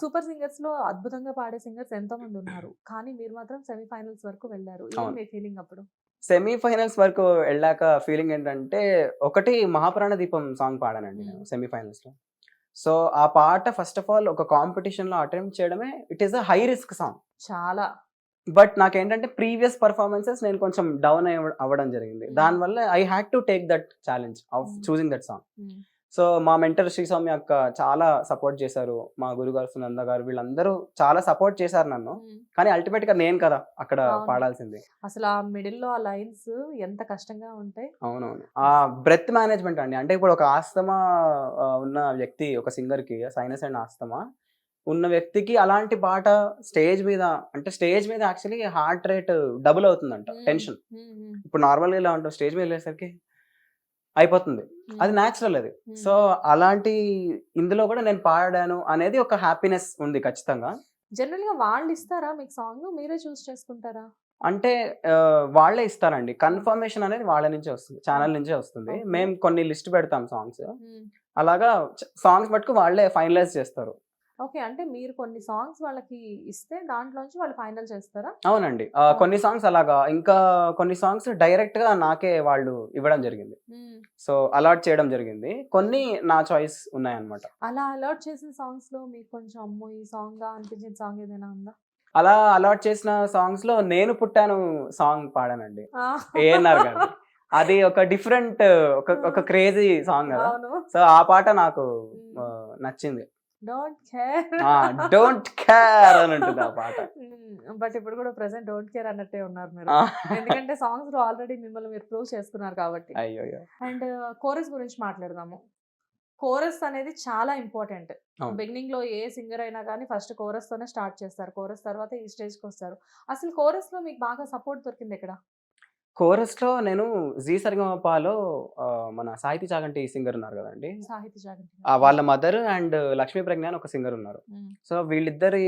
Super సింగర్స్లో అద్భుతంగా పాడే singers ఎంతో మంది ఉన్నారు. కానీ మీరు మాత్రం సెమీఫైనల్స్ వరకు వెళ్ళారు. మీ ఫీలింగ్ అప్పుడు? సెమీ ఫైనల్స్ వరకు వెళ్ళాక ఫీలింగ్ ఏంటంటే ఒకటి మహాప్రాణ దీపం సాంగ్ పాడానండి నేను Hmm. సెమీ ఫైనల్స్లో సో ఆ పాట ఫస్ట్ ఆఫ్ ఆల్ ఒక కాంపిటీషన్లో అటెంప్ట్ చేయడమే it is a high risk song. చాలా. బట్ నాకేంటంటే ప్రీవియస్ పర్ఫార్మెన్సెస్ నేను కొంచెం డౌన్ అవ్వడం జరిగింది. దానివల్ల I had to take that challenge of. Choosing that song. So మా మెంటర్ శ్రీ సౌమ్య అక్క చాలా సపోర్ట్ చేశారు. మా గురుగారు సునంద గారు వీళ్ళందరూ చాలా సపోర్ట్ చేశారు నన్ను. కానీ అల్టిమేట్గా నేను కదా అక్కడ. పాడాల్సింది. అసలు ఆ మిడిల్లో ఆ లైన్స్ ఎంత కష్టంగా ఉంటాయి. అవునవును. ఆ బ్రెత్ మేనేజ్మెంట్ అండి. అంటే ఇప్పుడు ఒక ఆస్తమా ఉన్న వ్యక్తి ఒక సింగర్కి సైనస్ అండ్ ఆస్తమా ఉన్న వ్యక్తికి అలాంటి పాట స్టేజ్ మీద అంటే స్టేజ్ మీద యాక్చువల్లీ హార్ట్ రేట్ డబుల్ అవుతుందంట టెన్షన్. ఇప్పుడు నార్మల్గా ఇలా ఉంటుంది స్టేజ్ మీద వెళ్ళేసరికి అయిపోతుంది. అది న్యాచురల్ అది. సో అలాంటి ఇందులో కూడా నేను పాడాను అనేది ఒక హ్యాపీనెస్ ఉంది ఖచ్చితంగా. జనరల్గా వాళ్ళు ఇస్తారా మీకు సాంగ్? మీరే చూస్ చేసుకుంటారా? అంటే వాళ్ళే ఇస్తారండి. కన్ఫర్మేషన్ అనేది వాళ్ళ నుంచే వస్తుంది ఛానల్ నుంచే వస్తుంది. మేము కొన్ని లిస్ట్ పెడతాం సాంగ్స్. అలాగా సాంగ్స్ మటుకు వాళ్ళే ఫైనలైజ్ చేస్తారు. ఓకే. అంటే మీరు కొన్ని సాంగ్స్ వాళ్ళకి ఇస్తే దాంట్లోంచి వాళ్ళు ఫైనల్ చేస్తారా? అవునండి. ఆ, కొన్ని సాంగ్స్ అలాగా ఇంకా కొన్ని సాంగ్స్ డైరెక్ట్గా నాకే వాళ్ళు ఇవ్వడం జరిగింది. సో అలాట్ చేయడం జరిగింది. కొన్ని నా చాయిస్ ఉన్నాయన్నమాట. అలా అలర్ట్ చేసిన సాంగ్స్లో మీకు కొంచెం అమ్మో ఈ సాంగ్గా అనిపించిన సాంగ్ ఏదైనా ఉందా? అలా అలాట్ చేసిన సాంగ్స్లో నేను పుట్టాను సాంగ్ పాడానండి. ఏఎన్ఆర్ గారు అది ఒక డిఫరెంట్ ఒక ఒక క్రేజీ సాంగ్ కదా. అవును. సో ఆ పాట నాకు ఆ, నచ్చింది. డోంట్ కేర్ డోంట్ కేర్ అని ఉంటుంది ఆ పాట. బట్ ఇప్పుడు కూడా ప్రెసెంట్ డోంట్ కేర్ అన్నట్టే ఉన్నారు మీరు. ఎందుకంటే సాంగ్స్లో ఆల్రెడీ మిమ్మల్ని మీరు ప్రూవ్ చేసుకున్నారు కాబట్టి. అయ్యో. అండ్ కోరస్ గురించి మాట్లాడదాము. కోరస్ అనేది చాలా ఇంపార్టెంట్. బిగినింగ్లో ఏ సింగర్ అయినా కానీ ఫస్ట్ కోరస్ తోనే స్టార్ట్ చేస్తారు. కోరస్ తర్వాత ఈ స్టేజ్కి వస్తారు. అసలు కోరస్లో మీకు బాగా సపోర్ట్ దొరికింది ఇక్కడ కోరస్లో నేను జీ సరిగమపాలో మన సాహితీ చాగంటి సింగర్ ఉన్నారు కదండి. సాహితీ జాగంటి ఆ, వాళ్ళ మదర్ అండ్ లక్ష్మీ ప్రజ్ఞ అని ఒక సింగర్ ఉన్నారు. సో వీళ్ళిద్దరి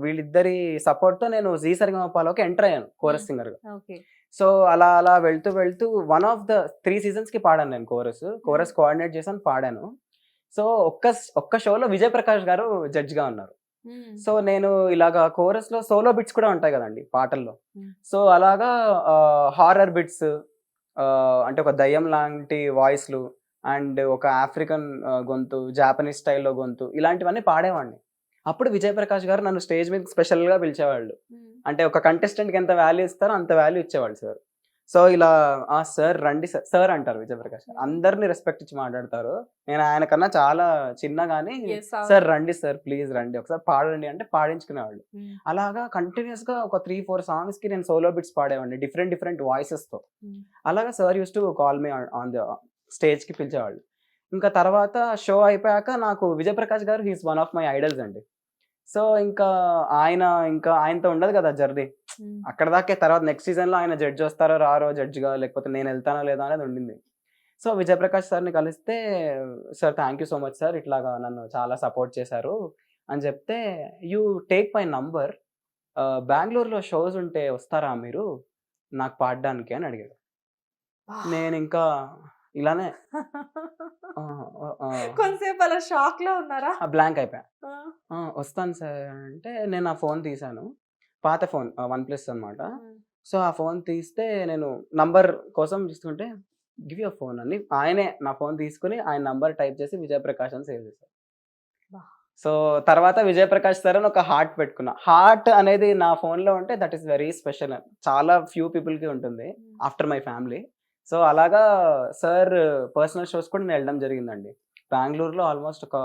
వీళ్ళిద్దరి సపోర్ట్తో నేను జీ సరిగమపాలోకి ఎంటర్ అయ్యాను కోరస్. సింగర్గా ఓకే. సో అలా అలా వెళ్తూ వెళ్తూ వన్ ఆఫ్ ద త్రీ సీజన్స్కి పాడాను నేను కోరస్. కోరస్ కోఆర్డినేట్ చేశాను పాడాను. సో ఒక్క ఒక్క షోలో విజయ్ ప్రకాష్ గారు జడ్జ్గా ఉన్నారు. సో నేను ఇలాగా కోరస్లో సోలో బిట్స్ కూడా ఉంటాయి కదండి పాటల్లో. సో అలాగా హారర్ బిట్స్ అంటే ఒక దయ్యం లాంటి వాయిస్లు అండ్ ఒక ఆఫ్రికన్ గొంతు జాపనీస్ స్టైల్లో గొంతు ఇలాంటివన్నీ పాడేవాడిని. అప్పుడు విజయ్ ప్రకాష్ గారు నన్ను స్టేజ్ మీద స్పెషల్గా పిలిచేవాళ్ళు అంటే ఒక contestant కి ఎంత వాల్యూ ఇస్తారో అంత వాల్యూ ఇచ్చేవాళ్ళు సార్. సో ఇలా ఆ సార్ రండి సార్ సార్ అంటారు విజయ్ ప్రకాష్ గారు. అందరిని రెస్పెక్ట్ ఇచ్చి మాట్లాడతారు. నేను ఆయన కన్నా చాలా చిన్న అవును. సార్ రండి సార్ ప్లీజ్ రండి. ఒకసారి పాడండి అంటే పాడించుకునేవాళ్ళు. అలాగా కంటిన్యూస్గా ఒక త్రీ ఫోర్ సాంగ్స్కి నేను సోలో బిట్స్ పాడేవాడిని డిఫరెంట్ డిఫరెంట్ వాయిసెస్తో. అలాగా sir used to call me on the స్టేజ్కి పిలిచేవాళ్ళు. ఇంకా తర్వాత షో అయిపోయాక నాకు విజయ్ ప్రకాష్ గారు he's one of my idols అండి. సో ఇంకా ఆయన ఇంకా ఆయనతో ఉండదు కదా జర్నీ. అక్కడ దాకే తర్వాత నెక్స్ట్ సీజన్లో ఆయన జడ్జ్ వస్తారో రారో judge గా లేకపోతే నేను వెళ్తానో లేదో అనేది ఉండింది. సో విజయప్రకాష్ సార్ని కలిస్తే sir thank you so much sir ఇట్లాగా నన్ను చాలా సపోర్ట్ చేశారు. అని చెప్తే యూ టేక్ మై నంబర్ బెంగళూరులో షోస్ ఉంటే వస్తారా మీరు? నాకు పాడడానికి. అని అడిగాడు. నేను ఇంకా ఇలానే కొంతసేపు అలా షాక్లో ఉన్నారా బ్లాంక్ అయిపోయా. ఆ, "ఆ, వస్తాను సార్ అంటే నేను ఆ ఫోన్ తీశాను పాత ఫోన్ వన్ ప్లస్ అనమాట సో ఆ ఫోన్ తీస్తే నేను నంబర్ కోసం చూస్తుంటే గివ్ యూ ఫోన్ అని ఆయనే నా ఫోన్ తీసుకుని ఆయన నంబర్ టైప్ చేసి విజయప్రకాష్ అని సేవ్ చేశారు. సో తర్వాత విజయప్రకాష్ సార్ అని ఒక హార్ట్ పెట్టుకున్నా. హార్ట్ అనేది నా ఫోన్లో ఉంటే దట్ ఈస్ వెరీ స్పెషల్. చాలా ఫ్యూ పీపుల్కి ఉంటుంది ఆఫ్టర్ మై ఫ్యామిలీ. సో అలాగా సార్ పర్సనల్ షోస్ కూడా నేను వెళ్ళడం జరిగిందండి. బెంగళూరులో ఆల్మోస్ట్ ఒక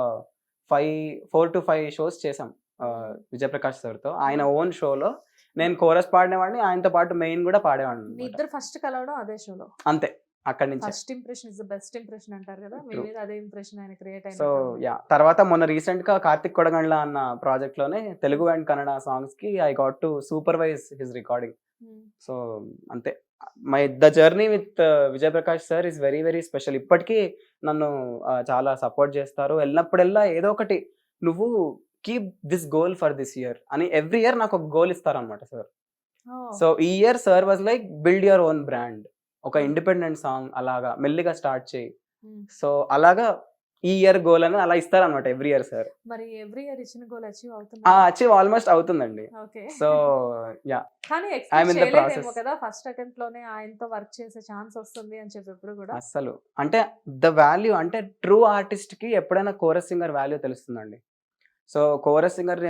five four to five shows చేసాం ఆ, విజయప్రకాష్ సార్తో. ఆయన ఓన్ షోలో నేను కోరస్ పాడినవాడిని ఆయనతో పాటు మెయిన్ కూడా పాడేవాడిని. ఇద్దరు ఫస్ట్ కలవడం అదే షోలో? అంతే అక్కడి నుంచి. First impression is the best impression అంటారు కదా మీ. మీద అదే ఇంప్రెషన్ ఆయన క్రియేట్ సో అయిన యా తర్వాత మొన్న రీసెంట్గా కార్తిక్ కొడగండ్ల అన్న ప్రాజెక్ట్లోనే Telugu and Kannada సాంగ్స్కి I got to supervise his recording. So అంతే. My the journey with Vijay Prakash sir is very very special. ఇప్పటికీ నన్ను uh, చాలా సపోర్ట్ చేస్తారు. వెళ్ళినప్పుడల్లా ఏదో ఒకటి నువ్వు keep this goal for this year అని ఎవ్రీ ఇయర్ నాకు ఒక గోల్ ఇస్తారనమాట సార్. సో ఈ year sir was like build your own brand. ఒక ఇండిపెండెంట్ సాంగ్ అలాగా మెల్లిగా స్టార్ట్ చేయి. సో అలాగా ఈ ఇయర్ గోల్ అని అలా ఇస్తారు అనమాట ఎవ్రీ ఇయర్ సార్ మరి ఎవ్రీ ఇయర్ ఇచ్చిన గోల్ అచీవ్ ఆ అవుతుంది అచీవ్ ఆల్మోస్ట్ అవుతుందండి. ఓకే. సో యా కానీ ఎక్స్పెక్ట్ process. కదా ఫస్ట్ అటెంప్ట్లోనే ఆయనతో వర్క్ చేసే ఛాన్స్ వస్తుంది అని చెప్పి ఎప్పుడు కూడా. అస్సలు. అంటే ద వాల్యూ అంటే ట్రూ ఆర్టిస్ట్కి ఎప్పుడైనా కోరస్ సింగర్ వాల్యూ తెలుస్తుందండి. So chorus singer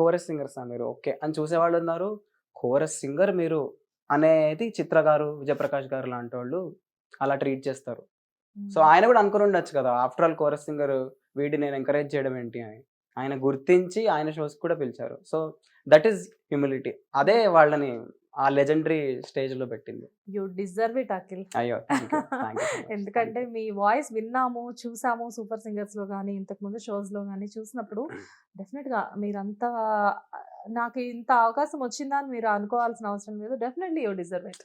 chorus singers మీరు ఓకే అని చూసేవాళ్ళు ఉన్నారు. కోరస్ సింగర్ మీరు అనేది చిత్ర గారు విజయప్రకాష్ గారు లాంటి వాళ్ళు అలా ట్రీట్ చేస్తారు. సో ఆయన కూడా అనుకుని ఉండొచ్చు కదా! ఆఫ్టర్ ఆల్ కోరస్ సింగర్ వీడిని నేను ఎంకరేజ్ చేయడం ఏంటి అని. ఆయన గుర్తించి ఆయన షోస్ కూడా పిలిచారు. So that is humility. అదే వాళ్ళని ఆ లెజెండరీ స్టేజ్లో పెట్టింది. You deserve it Akhil. అయ్యో! ఎందుకంటే మీ వాయిస్ విన్నాము చూసాము సూపర్ సింగర్స్లో కానీ ఇంతకు ముందు షోస్లో కానీ చూసినప్పుడు డెఫినెట్గా మీరంతా నాకు ఇంత అవకాశం వచ్చిందా అని మీరు అనుకోవాల్సిన అవసరం లేదు. Definitely you deserve it.